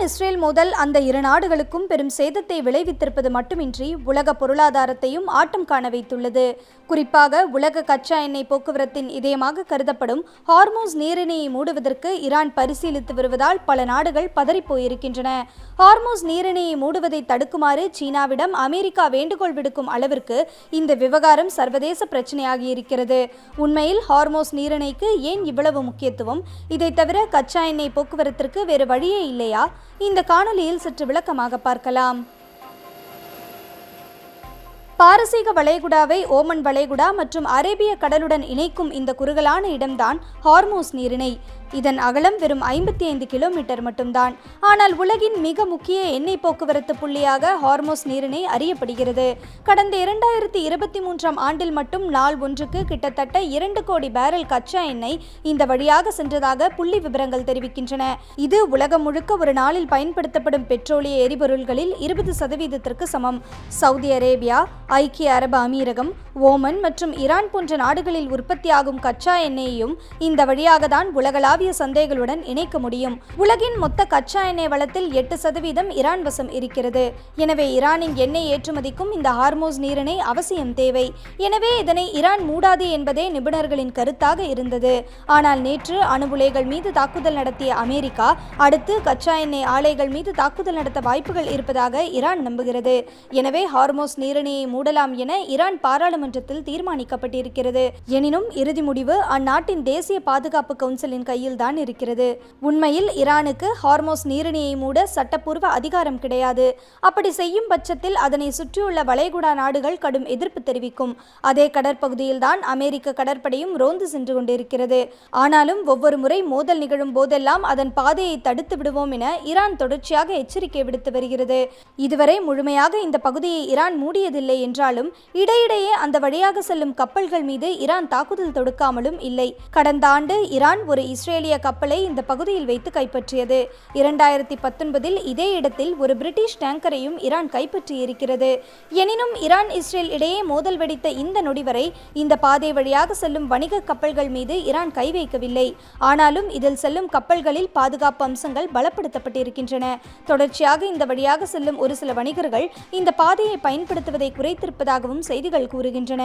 Iran Israel மோதல் அந்த இரு நாடுகளுக்கும் பெரும் சேதத்தை விளைவித்திருப்பது மட்டுமின்றி உலக பொருளாதாரத்தையும் ஆட்டம் காண வைத்துள்ளது. குறிப்பாக உலக கச்சா எண்ணெய் போக்குவரத்தின் இதயமாக கருதப்படும் ஹார்மோஸ் நீரிணையை மூடுவதற்கு ஈரான் பரிசீலித்து வருவதால் பல நாடுகள் பதறிப்போயிருக்கின்றன. ஹார்மோஸ் நீரிணையை மூடுவதை தடுக்குமாறு சீனாவிடம் அமெரிக்கா வேண்டுகோள் விடுக்கும் அளவிற்கு இந்த விவகாரம் சர்வதேச பிரச்சனையாகி இருக்கிறது உண்மையில் ஹார்மோஸ் நீரிணைக்கு ஏன் இவ்வளவு முக்கியத்துவம்? இதை தவிர கச்சா எண்ணெய் போக்குவரத்திற்கு வேறு வழியே இல்லையா? இந்த காணொலியில் சற்று விளக்கமாக பார்க்கலாம். பாரசீக வளைகுடாவை ஓமன் வளைகுடா மற்றும் அரேபிய கடலுடன் இணைக்கும் இந்த குறுகலான இடம்தான் ஹார்மோஸ் நீரிணை. இதன் அகலம் வெறும் ஐம்பத்தி ஐந்து கிலோமீட்டர் மட்டும்தான். ஆனால் உலகின் மிக முக்கிய எண்ணெய் போக்குவரத்து புள்ளியாக ஹார்மோஸ் நீரிணை அறியப்படுகிறது. கடந்த இரண்டாயிரத்தி இருபத்தி மூன்றாம் ஆண்டில் மட்டும் நாள் ஒன்றுக்கு கிட்டத்தட்ட இரண்டு கோடி பேரல் கச்சா எண்ணெய் இந்த வழியாக சென்றதாக புள்ளி விவரங்கள் தெரிவிக்கின்றன. இது உலகம் முழுக்க ஒரு நாளில் பயன்படுத்தப்படும் பெட்ரோலிய எரிபொருள்களில் இருபது சதவீதத்திற்கு சமம். சவுதி அரேபியா ஐக்கிய அரபு அமீரகம் ஓமன் மற்றும் ஈரான் போன்ற நாடுகளில் உற்பத்தியாகும் கச்சா எண்ணெயையும் இந்த வழியாக தான் உலகளாவிய சந்தைகளுடன் இணைக்க முடியும். உலகின் மொத்த கச்சா எண்ணெய் வளத்தில் எட்டு சதவீதம் ஈரான் வசம் இருக்கிறது. எனவே ஈரானின் எண்ணெய் ஏற்றுமதிக்கும் இந்த ஹார்மோஸ் நீரிணை அவசியம் தேவை. எனவே இதனை ஈரான் மூடாது என்பதே நிபுணர்களின் கருத்தாக இருந்தது. ஆனால் நேற்று அணு உலைகள் மீது தாக்குதல் நடத்திய அமெரிக்கா அடுத்து கச்சா எண்ணெய் ஆலைகள் மீது தாக்குதல் நடத்த வாய்ப்புகள் இருப்பதாக ஈரான் நம்புகிறது. எனவே ஹார்மோஸ் நீரிணையை மூடலாம் என ஈரான் பாராளுமன்றத்தில் தீர்மானிக்கப்பட்டிருக்கிறது. எனினும் இறுதி முடிவு அந்நாட்டின் தேசிய பாதுகாப்பு கவுன்சிலின் கையில் தான் இருக்கிறது. உண்மையில் ஈரானுக்கு ஹார்மோஸ் நீரிணையை மூட சட்டப்பூர்வ அதிகாரம் கிடையாது. அப்படி செய்யும் பட்சத்தில் அதனை சுற்றியுள்ள வளைகுடா நாடுகள் கடும் எதிர்ப்பு தெரிவிக்கும். அதே கடற்பகுதியில் தான் அமெரிக்க கடற்படையும் ரோந்து சென்று கொண்டிருக்கிறது. ஆனாலும் ஒவ்வொரு முறை மோதல் நிகழும் போதெல்லாம் அதன் பாதையை தடுத்து விடுவோம் என ஈரான் தொடர்ச்சியாக எச்சரிக்கை விடுத்து வருகிறது. இதுவரை முழுமையாக இந்த பகுதியை ஈரான் மூடியதில்லை என்றாலும் இடையிடையே அந்த வழியாக செல்லும் கப்பல்கள் மீது ஈரான் தாக்குதல் தொடுக்காமலும் இல்லை. கடந்த ஆண்டு ஈரான் ஒரு இஸ்ரேலிய கப்பலை இந்த பகுதியில் வைத்து கைப்பற்றியது. இரண்டாயிரத்தி பத்தொன்பதில் இதே இடத்தில் ஒரு பிரிட்டிஷ் டேங்கரையும் ஈரான் கைப்பற்றியிருக்கிறது. எனினும் ஈரான் இஸ்ரேல் இடையே மோதல் வெடித்த இந்த நொடி வரை இந்த பாதை வழியாக செல்லும் வணிக கப்பல்கள் மீது ஈரான் கை வைக்கவில்லை. ஆனாலும் இதில் செல்லும் கப்பல்களில் பாதுகாப்பு அம்சங்கள் பலப்படுத்தப்பட்டிருக்கின்றன. தொடர்ச்சியாக இந்த வழியாக செல்லும் ஒரு சில வணிகர்கள் இந்த பாதையை பயன்படுத்துவதை குறைத்திருப்பதாகவும் செய்திகள் கூறுகின்றன.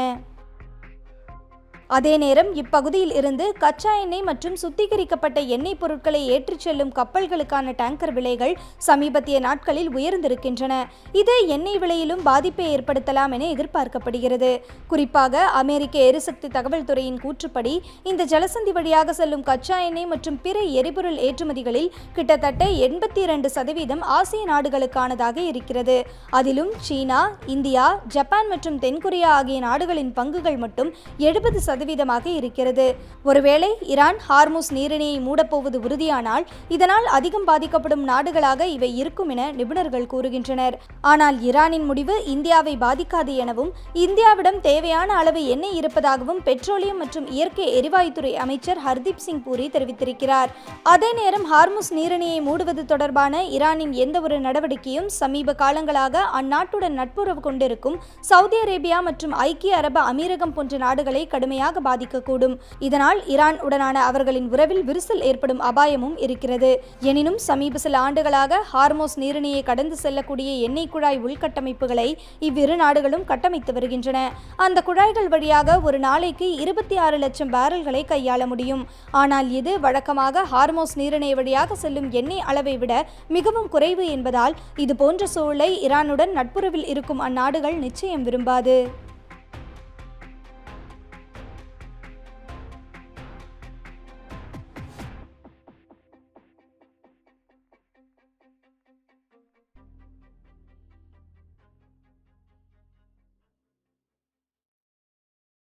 அதே நேரம் இப்பகுதியில் இருந்து கச்சா எண்ணெய் மற்றும் சுத்திகரிக்கப்பட்ட எண்ணெய் பொருட்களை ஏற்றிச் செல்லும் கப்பல்களுக்கான டேங்கர் விலைகள் சமீபத்திய நாட்களில் உயர்ந்திருக்கின்றன. இது எண்ணெய் விலையிலும் பாதிப்பை ஏற்படுத்தலாம் என எதிர்பார்க்கப்படுகிறது. குறிப்பாக அமெரிக்க எரிசக்தி தகவல் துறையின் கூற்றுப்படி இந்த ஜலசந்தி வழியாக செல்லும் கச்சா எண்ணெய் மற்றும் பிற எரிபொருள் ஏற்றுமதிகளில் கிட்டத்தட்ட எண்பத்தி இரண்டு சதவீதம் ஆசிய நாடுகளுக்கானதாக இருக்கிறது. அதிலும் சீனா இந்தியா ஜப்பான் மற்றும் தென்கொரியா ஆகிய நாடுகளின் பங்குகள் மட்டும் எழுபது சதவீதமாக இருக்கிறது. ஒருவேளை ஈரான் ஹார்முஸ் நீரிணையை மூடப்போவது உறுதியானால் இதனால் அதிகம் பாதிக்கப்படும் நாடுகளாக இவை இருக்கும் என நிபுணர்கள் கூறுகின்றனர். ஆனால் ஈரானின் முடிவு இந்தியாவை பாதிக்காது எனவும் இந்தியாவிடம் தேவையான அளவு எண்ணெய் இருப்பதாகவும் பெட்ரோலியம் மற்றும் இயற்கை எரிவாயுத்துறை அமைச்சர் ஹர்தீப் சிங் பூரி தெரிவித்திருக்கிறார். அதே நேரம் ஹார்முஸ் நீரிணையை மூடுவது தொடர்பான ஈரானின் எந்த ஒரு நடவடிக்கையும் சமீப காலங்களாக அந்நாட்டுடன் நட்புறவு கொண்டிருக்கும் சவுதி அரேபியா மற்றும் ஐக்கிய அரபு அமீரகம் போன்ற நாடுகளை கடுமையாக கடுமையாக பாதிக்கக்கூடும். இதனால் ஈரான் உடனான அவர்களின் உறவில் விரிசல் ஏற்படும் அபாயமும் இருக்கிறது. எனினும் சமீப சில ஆண்டுகளாக ஹார்மோஸ் நீரிணையை கடந்து செல்லக்கூடிய எண்ணெய் குழாய் உள்கட்டமைப்புகளை இவ்விரு நாடுகளும் கட்டமைத்து வருகின்றன. அந்த குழாய்கள் வழியாக ஒரு நாளைக்கு இருபத்தி ஆறு லட்சம் பேரல்களை கையாள முடியும். ஆனால் இது வழக்கமாக ஹார்மோஸ் நீரிணை வழியாக செல்லும் எண்ணெய் அளவை விட மிகவும் குறைவு என்பதால் இது போன்ற சூழலை ஈரானுடன் நட்புறவில் இருக்கும் அந்நாடுகள் நிச்சயம் விரும்பாது.